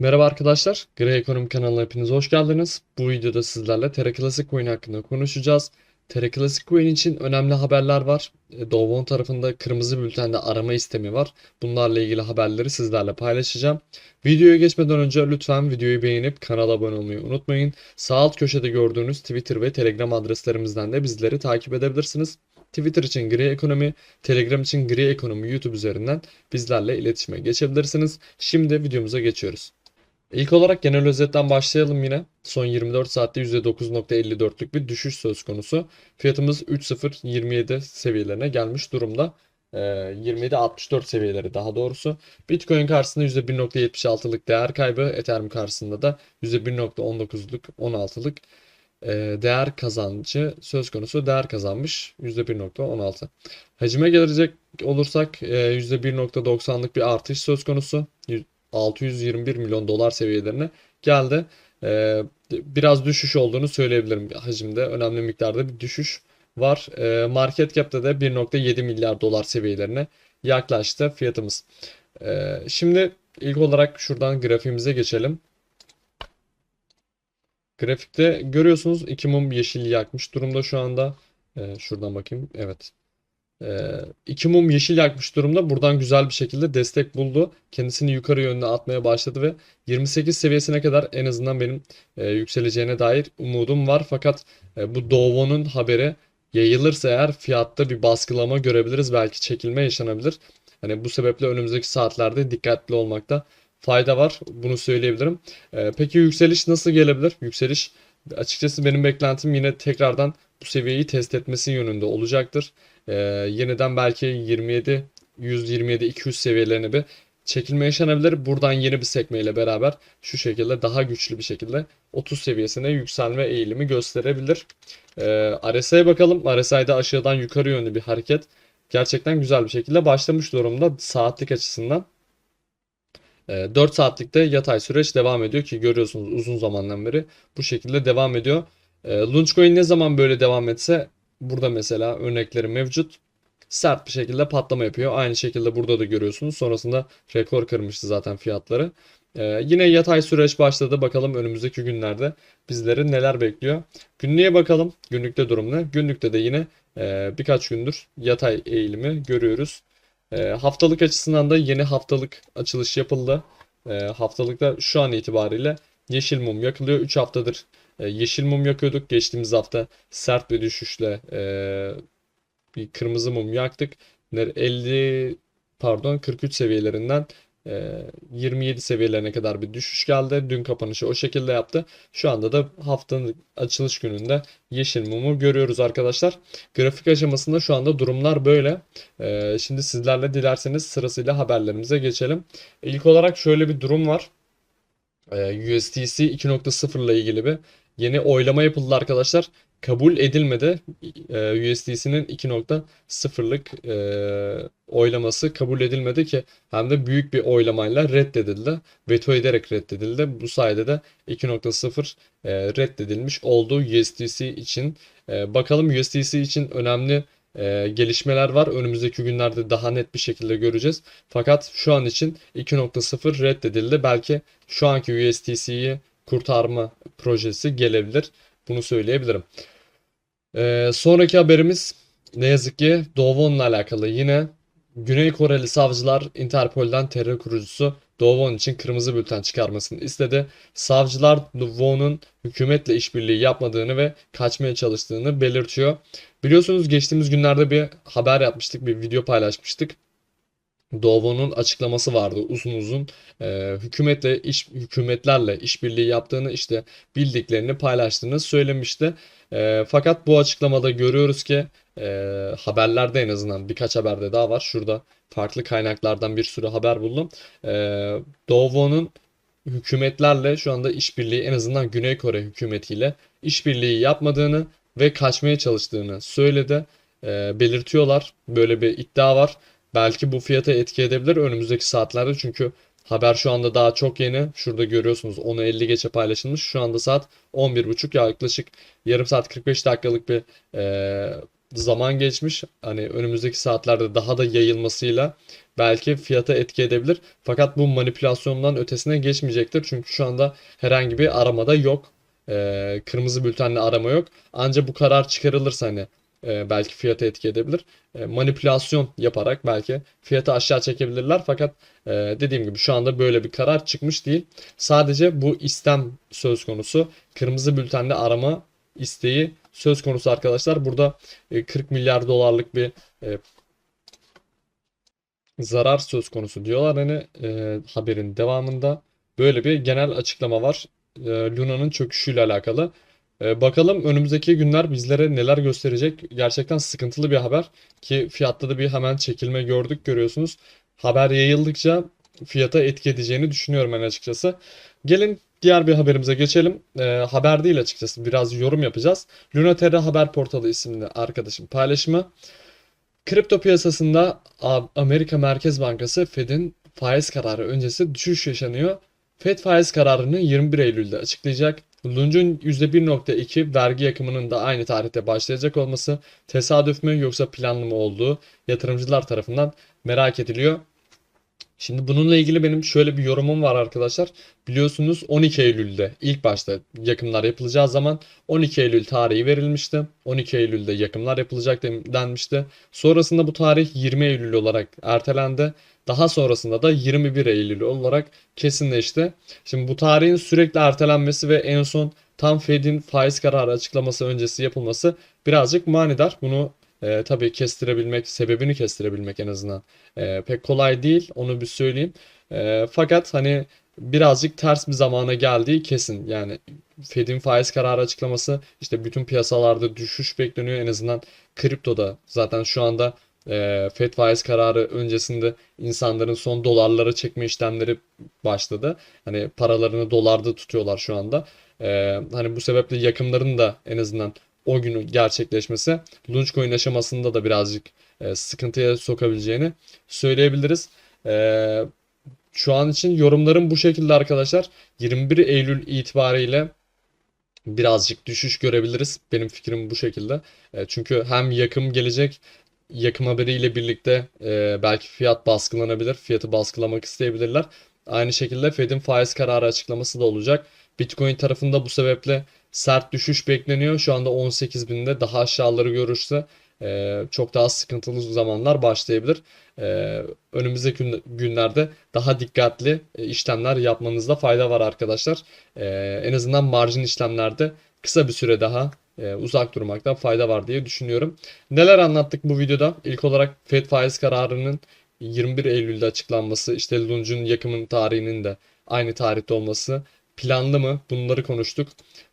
Merhaba arkadaşlar, Gray Ekonomi kanalına hepiniz hoş geldiniz. Bu videoda sizlerle Terra Classic Coin hakkında konuşacağız. Terra Classic Coin için önemli haberler var. E, Dovon tarafında kırmızı bültende arama istemi var. Bunlarla ilgili haberleri sizlerle paylaşacağım. Videoya geçmeden önce lütfen videoyu beğenip kanala abone olmayı unutmayın. Sağ alt köşede gördüğünüz Twitter ve Telegram adreslerimizden de bizleri takip edebilirsiniz. Twitter için Gri Ekonomi, Telegram için Gri Ekonomi YouTube üzerinden bizlerle iletişime geçebilirsiniz. Şimdi videomuza geçiyoruz. İlk olarak genel özetten başlayalım yine. Son 24 saatte %9.54'lük bir düşüş söz konusu. Fiyatımız 3.027 seviyelerine gelmiş durumda. Ee, 27.64 seviyeleri daha doğrusu. Bitcoin karşısında %1.76'lık değer kaybı. Ethereum karşısında da %1.19'luk 16'lık e, değer kazancı söz konusu. Değer kazanmış %1.16. Hacime gelecek olursak e, %1.90'lık bir artış söz konusu. 621 milyon dolar seviyelerine geldi. Ee, biraz düşüş olduğunu söyleyebilirim hacimde. Önemli miktarda bir düşüş var. Ee, market cap'te de 1.7 milyar dolar seviyelerine yaklaştı fiyatımız. Ee, şimdi ilk olarak şuradan grafiğimize geçelim. Grafikte görüyorsunuz iki mum yeşil yakmış durumda şu anda. Ee, şuradan bakayım. Evet. Ee, iki mum yeşil yakmış durumda. Buradan güzel bir şekilde destek buldu. Kendisini yukarı yönüne atmaya başladı ve 28 seviyesine kadar en azından benim e, yükseleceğine dair umudum var. Fakat e, bu Dovo'nun haberi yayılırsa eğer fiyatta bir baskılama görebiliriz. Belki çekilme yaşanabilir. Hani bu sebeple önümüzdeki saatlerde dikkatli olmakta fayda var. Bunu söyleyebilirim. E, peki yükseliş nasıl gelebilir? Yükseliş açıkçası benim beklentim yine tekrardan bu seviyeyi test etmesi yönünde olacaktır. Ee, yeniden belki 27 127 200 seviyelerine bir çekilme yaşanabilir. Buradan yeni bir sekmeyle beraber şu şekilde daha güçlü bir şekilde 30 seviyesine yükselme eğilimi gösterebilir. Ee, RSI'ye bakalım. RSI'de aşağıdan yukarı yönlü bir hareket gerçekten güzel bir şekilde başlamış durumda saatlik açısından. 4 saatlikte yatay süreç devam ediyor ki görüyorsunuz uzun zamandan beri bu şekilde devam ediyor. E, Launchcoin ne zaman böyle devam etse burada mesela örnekleri mevcut. Sert bir şekilde patlama yapıyor. Aynı şekilde burada da görüyorsunuz. Sonrasında rekor kırmıştı zaten fiyatları. Ee, yine yatay süreç başladı. Bakalım önümüzdeki günlerde bizleri neler bekliyor. Günlüğe bakalım. Günlükte durum ne? Günlükte de yine e, birkaç gündür yatay eğilimi görüyoruz. E, haftalık açısından da yeni haftalık açılış yapıldı. E, haftalıkta şu an itibariyle yeşil mum yakılıyor. 3 haftadır e, yeşil mum yakıyorduk. Geçtiğimiz hafta sert bir düşüşle e, bir kırmızı mum yaktık. 50 pardon 43 seviyelerinden 27 seviyelerine kadar bir düşüş geldi. Dün kapanışı o şekilde yaptı. Şu anda da haftanın açılış gününde yeşil mumu görüyoruz arkadaşlar. Grafik aşamasında şu anda durumlar böyle. Şimdi sizlerle dilerseniz sırasıyla haberlerimize geçelim. İlk olarak şöyle bir durum var. USDC 2.0 ile ilgili bir yeni oylama yapıldı arkadaşlar. Kabul edilmedi. E, USDC'nin 2.0'lık e, oylaması kabul edilmedi ki hem de büyük bir oylamayla reddedildi. Veto ederek reddedildi. Bu sayede de 2.0 e, reddedilmiş oldu USDC için. E, bakalım USDC için önemli e, gelişmeler var. Önümüzdeki günlerde daha net bir şekilde göreceğiz. Fakat şu an için 2.0 reddedildi. Belki şu anki USDC'yi kurtarma projesi gelebilir. Bunu söyleyebilirim. Ee, sonraki haberimiz ne yazık ki Dovon'la alakalı. Yine Güney Koreli savcılar Interpol'den terör kurucusu Dovon için kırmızı bülten çıkarmasını istedi. Savcılar Dovon'un hükümetle işbirliği yapmadığını ve kaçmaya çalıştığını belirtiyor. Biliyorsunuz geçtiğimiz günlerde bir haber yapmıştık, bir video paylaşmıştık. Dovon'un açıklaması vardı uzun uzun. E, hükümetle iş hükümetlerle işbirliği yaptığını işte bildiklerini paylaştığını söylemişti. E, fakat bu açıklamada görüyoruz ki e, haberlerde en azından birkaç haberde daha var. Şurada farklı kaynaklardan bir sürü haber buldum. E, Dovon'un hükümetlerle şu anda işbirliği en azından Güney Kore hükümetiyle işbirliği yapmadığını ve kaçmaya çalıştığını söyledi. E, belirtiyorlar. Böyle bir iddia var. Belki bu fiyata etki edebilir önümüzdeki saatlerde çünkü haber şu anda daha çok yeni. Şurada görüyorsunuz 10'u 50 geçe paylaşılmış. Şu anda saat 11.30 yaklaşık yarım saat 45 dakikalık bir e, zaman geçmiş. Hani önümüzdeki saatlerde daha da yayılmasıyla belki fiyata etki edebilir. Fakat bu manipülasyondan ötesine geçmeyecektir. Çünkü şu anda herhangi bir aramada yok. Ee, kırmızı bültenle arama yok. Ancak bu karar çıkarılırsa hani e, belki fiyata etki edebilir. E, manipülasyon yaparak belki fiyatı aşağı çekebilirler. Fakat e, dediğim gibi şu anda böyle bir karar çıkmış değil. Sadece bu istem söz konusu. Kırmızı bültenle arama isteği söz konusu arkadaşlar. Burada e, 40 milyar dolarlık bir e, zarar söz konusu diyorlar. Hani e, haberin devamında böyle bir genel açıklama var. E, Luna'nın çöküşüyle alakalı. E, bakalım önümüzdeki günler bizlere neler gösterecek. Gerçekten sıkıntılı bir haber ki fiyatta da bir hemen çekilme gördük görüyorsunuz. Haber yayıldıkça fiyata etki edeceğini düşünüyorum ben açıkçası. Gelin diğer bir haberimize geçelim. E, haber değil açıkçası biraz yorum yapacağız. Lunaterra Haber Portalı isimli arkadaşım paylaşımı. Kripto piyasasında Amerika Merkez Bankası Fed'in faiz kararı öncesi düşüş yaşanıyor. Fed faiz kararını 21 Eylül'de açıklayacak. Lunch'un %1.2 vergi yakımının da aynı tarihte başlayacak olması tesadüf mü yoksa planlı mı olduğu yatırımcılar tarafından merak ediliyor. Şimdi bununla ilgili benim şöyle bir yorumum var arkadaşlar. Biliyorsunuz 12 Eylül'de ilk başta yakımlar yapılacağı zaman 12 Eylül tarihi verilmişti. 12 Eylül'de yakımlar yapılacak denmişti. Sonrasında bu tarih 20 Eylül olarak ertelendi. Daha sonrasında da 21 Eylül olarak kesinleşti. Şimdi bu tarihin sürekli ertelenmesi ve en son tam Fed'in faiz kararı açıklaması öncesi yapılması birazcık manidar. Bunu e, tabii kestirebilmek, sebebini kestirebilmek en azından e, pek kolay değil. Onu bir söyleyeyim. E, fakat hani birazcık ters bir zamana geldiği kesin. Yani Fed'in faiz kararı açıklaması işte bütün piyasalarda düşüş bekleniyor. En azından kriptoda zaten şu anda e, Fed faiz kararı öncesinde insanların son dolarlara çekme işlemleri başladı. Hani paralarını dolarda tutuyorlar şu anda. E, hani bu sebeple yakımların da en azından o günü gerçekleşmesi Launchcoin aşamasında da birazcık e, sıkıntıya sokabileceğini söyleyebiliriz. E, şu an için yorumlarım bu şekilde arkadaşlar. 21 Eylül itibariyle birazcık düşüş görebiliriz. Benim fikrim bu şekilde. E, çünkü hem yakım gelecek, yakım haberiyle birlikte e, belki fiyat baskılanabilir. Fiyatı baskılamak isteyebilirler. Aynı şekilde Fed'in faiz kararı açıklaması da olacak. Bitcoin tarafında bu sebeple sert düşüş bekleniyor. Şu anda 18.000'de daha aşağıları görürse e, çok daha sıkıntılı zamanlar başlayabilir. E, önümüzdeki gün- günlerde daha dikkatli e, işlemler yapmanızda fayda var arkadaşlar. E, en azından marjin işlemlerde kısa bir süre daha e, uzak durmakta fayda var diye düşünüyorum. Neler anlattık bu videoda? İlk olarak Fed faiz kararının 21 Eylül'de açıklanması, işte Lunch'un yakımın tarihinin de aynı tarihte olması planlı mı? Bunları konuştuk.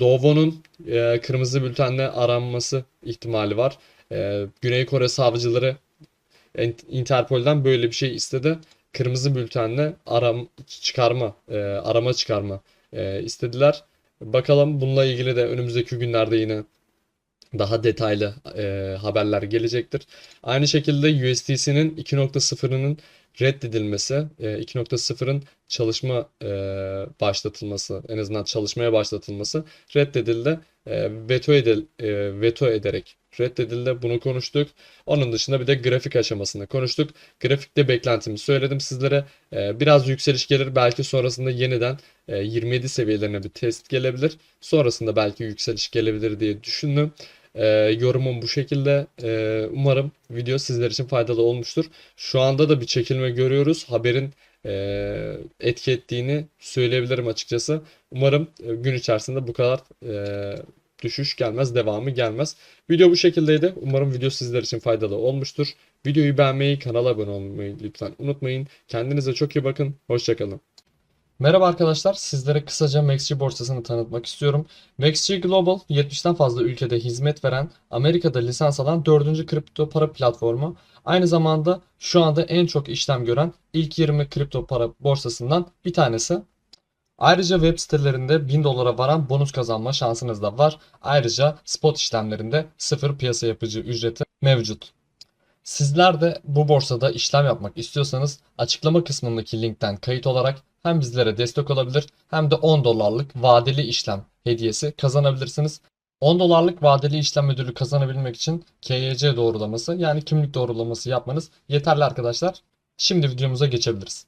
Doğvo'nun e, kırmızı bültenle aranması ihtimali var. E, Güney Kore savcıları Interpol'den böyle bir şey istedi. Kırmızı bültenle aram çıkarma, e, arama çıkarma e, istediler. Bakalım bununla ilgili de önümüzdeki günlerde yine daha detaylı e, haberler gelecektir. Aynı şekilde USDC'nin 2.0'ının reddedilmesi, e, 2.0'ın çalışma e, başlatılması, en azından çalışmaya başlatılması reddedildi. E, veto edil, e, veto ederek reddedildi. Bunu konuştuk. Onun dışında bir de grafik aşamasını konuştuk. Grafikte beklentimi söyledim sizlere. E, biraz yükseliş gelir. Belki sonrasında yeniden e, 27 seviyelerine bir test gelebilir. Sonrasında belki yükseliş gelebilir diye düşündüm. E, yorumum bu şekilde. E, umarım video sizler için faydalı olmuştur. Şu anda da bir çekilme görüyoruz. Haberin e, etki ettiğini söyleyebilirim açıkçası. Umarım e, gün içerisinde bu kadar e, düşüş gelmez, devamı gelmez. Video bu şekildeydi. Umarım video sizler için faydalı olmuştur. Videoyu beğenmeyi, kanala abone olmayı lütfen unutmayın. Kendinize çok iyi bakın. Hoşçakalın. Merhaba arkadaşlar, sizlere kısaca MaxG borsasını tanıtmak istiyorum. MaxG Global, 70'ten fazla ülkede hizmet veren, Amerika'da lisans alan 4. kripto para platformu. Aynı zamanda şu anda en çok işlem gören ilk 20 kripto para borsasından bir tanesi. Ayrıca web sitelerinde 1000 dolara varan bonus kazanma şansınız da var. Ayrıca spot işlemlerinde sıfır piyasa yapıcı ücreti mevcut. Sizler de bu borsada işlem yapmak istiyorsanız açıklama kısmındaki linkten kayıt olarak hem bizlere destek olabilir hem de 10 dolarlık vadeli işlem hediyesi kazanabilirsiniz. 10 dolarlık vadeli işlem ödülü kazanabilmek için KYC doğrulaması yani kimlik doğrulaması yapmanız yeterli arkadaşlar. Şimdi videomuza geçebiliriz.